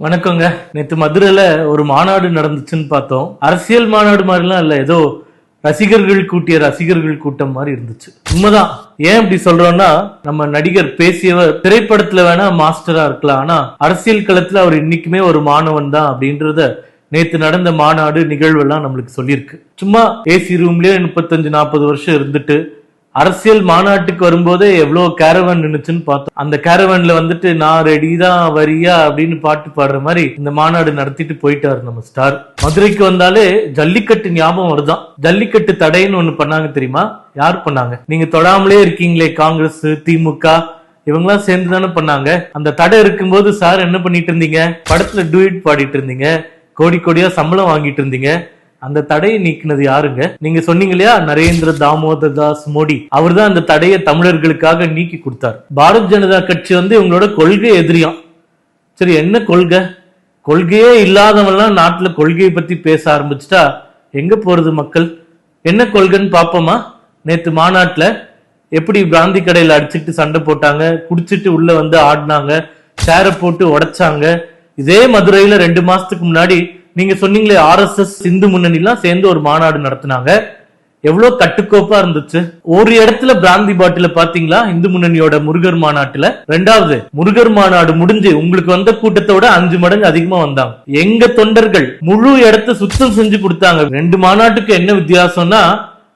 வணக்கங்க. நேத்து மதுரையில ஒரு மாநாடு நடந்துச்சுன்னு பார்த்தோம். அரசியல் மாநாடு மாதிரிலாம் இல்ல. ஏதோ ரசிகர்கள் கூட்டிய ரசிகர்கள் கூட்டம் மாதிரி இருந்துச்சு. உண்மைதான். ஏன் இப்படி சொல்றோம்னா நம்ம நடிகர் பேசியவர் திரைப்படத்துல வேணா மாஸ்டரா இருக்கலாம். ஆனா அரசியல் களத்துல அவர் இன்னைக்குமே ஒரு மாணவன் தான் அப்படின்றத நேத்து நடந்த மாநாடு நிகழ்வெல்லாம் நம்மளுக்கு சொல்லியிருக்கு. சும்மா ஏசி ரூம்லயே முப்பத்தஞ்சு நாற்பது வருஷம் இருந்துட்டு அரசியல் மாநாட்டுக்கு வரும்போதே எவ்வளவு கேரவன் நின்றுச்சுன்னு பார்த்தோம். அந்த கேரவன்ல வந்துட்டு நான் ரெடி தான் வரியா? அப்படின்னு பாட்டு பாடுற மாதிரி இந்த மாநாடு நடத்திட்டு போயிட்டாரு நம்ம ஸ்டார் மதுரைக்கு வந்தாலே ஜல்லிக்கட்டு ஞாபகம் வருதான். ஜல்லிக்கட்டு தடைன்னு ஒண்ணு பண்ணாங்க தெரியுமா? யார் பண்ணாங்க? நீங்க தொடாமலே இருக்கீங்களே காங்கிரஸ் திமுக இவங்கெல்லாம் சேர்ந்து தானே பண்ணாங்க. அந்த தடை இருக்கும்போது சார் என்ன பண்ணிட்டு இருந்தீங்க? படத்துல டூயிட் பாடிட்டு இருந்தீங்க. கோடி கோடியா சம்பளம் வாங்கிட்டு இருந்தீங்க. அந்த தடையை நீக்கினது யாருங்க? நீங்க சொன்னீங்க இல்லையா நரேந்திர தாமோதர் தாஸ் மோடி. அவர் தான் அந்த தடையை தமிழர்களுக்காக நீக்கி கொடுத்தார். பாரத் ஜனதா கட்சி வந்து இவங்களோட கொள்கை எதிரியாம். சரி என்ன கொள்கை? கொள்கையே இல்லாதவன்லாம் நாட்டில் கொள்கையை பத்தி பேச ஆரம்பிச்சிட்டா எங்க போறது மக்கள்? என்ன கொள்கைன்னு பார்ப்போமா நேற்று மாநாட்டில் எப்படி பிராந்தி கடையில் அடிச்சுட்டு சண்டை போட்டாங்க குடிச்சிட்டு உள்ள வந்து ஆடினாங்க சேரை போட்டு உடைச்சாங்க. இதே மதுரையில் ரெண்டு மாசத்துக்கு முன்னாடி நீங்க சொன்னீங்களே ஆர்எஸ்எஸ் சிந்து முன்னணி சேர்ந்து ஒரு மாநாடு நடத்தினாங்க. எவ்வளவு கட்டுக்கோப்பா இருந்துச்சு? ஒரு இடத்துல பிராந்தி பாட்டில பாத்தீங்களா இந்து முன்னணியோட முருகர் மாநாட்டுல. ரெண்டாவது முருகர் மாநாடு முடிஞ்சு உங்களுக்கு வந்த கூட்டத்தோட அஞ்சு மடங்கு அதிகமா வந்தாங்க. எங்க தொண்டர்கள் முழு இடத்த சுத்தம் செஞ்சு கொடுத்தாங்க. ரெண்டு மாநாட்டுக்கு என்ன வித்தியாசம்னா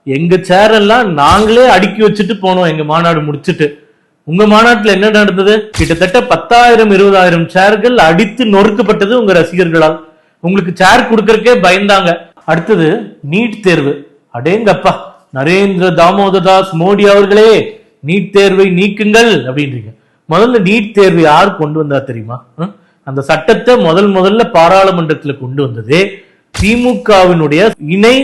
எங்க சேர் எல்லாம் நாங்களே அடுக்கி வச்சுட்டு போனோம் எங்க மாநாடு முடிச்சிட்டு. உங்க மாநாட்டுல என்ன நடந்தது? கிட்டத்தட்ட பத்தாயிரம் இருபதாயிரம் சேர்கள் அடித்து நொறுக்கப்பட்டது உங்க ரசிகர்களால். உங்களுக்கு சேர் கொடுக்கறக்கே பயந்தாங்க. அடுத்தது நீட் தேர்வு. அடேங்கப்பா நரேந்திர தாமோதரதாஸ் மோடி அவர்களே நீட் தேர்வை நீக்குங்கள் அப்படின்றீங்க. முதல்ல நீட் தேர்வு யார் கொண்டு வந்தா தெரியுமா? அந்த சட்டத்தை முதல் முதல்ல பாராளுமன்றத்தில் கொண்டு வந்ததே திமுகவினுடைய இணை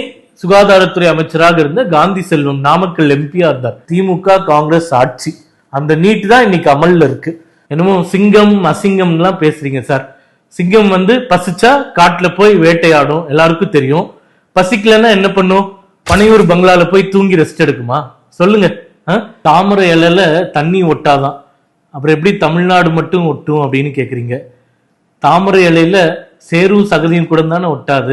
சுகாதாரத்துறை அமைச்சராக இருந்த காந்தி செல்வம் நாமக்கல் எம்பியா இருந்தார். திமுக காங்கிரஸ் ஆட்சி. அந்த நீட் தான் இன்னைக்கு அமல்ல இருக்கு. என்னமோ சிங்கம் அசிங்கம்லாம் பேசுறீங்க சார். சிங்கம் வந்து பசிச்சா காட்டுல போய் வேட்டையாடும். எல்லாருக்கும் தெரியும். பசிக்கலன்னா என்ன பண்ணும்? பனையூர் பங்களால போய் தூங்கி ரெஸ்ட் எடுக்குமா? சொல்லுங்க. ஆ? தாமரை இலையில தண்ணி ஒட்டாதான். அப்புறம் எப்படி தமிழ்நாடு மட்டும் ஒட்டும் அப்படின்னு கேக்குறீங்க. தாமரை இலையில சேரும் சகதியும் கூட தானே ஒட்டாது.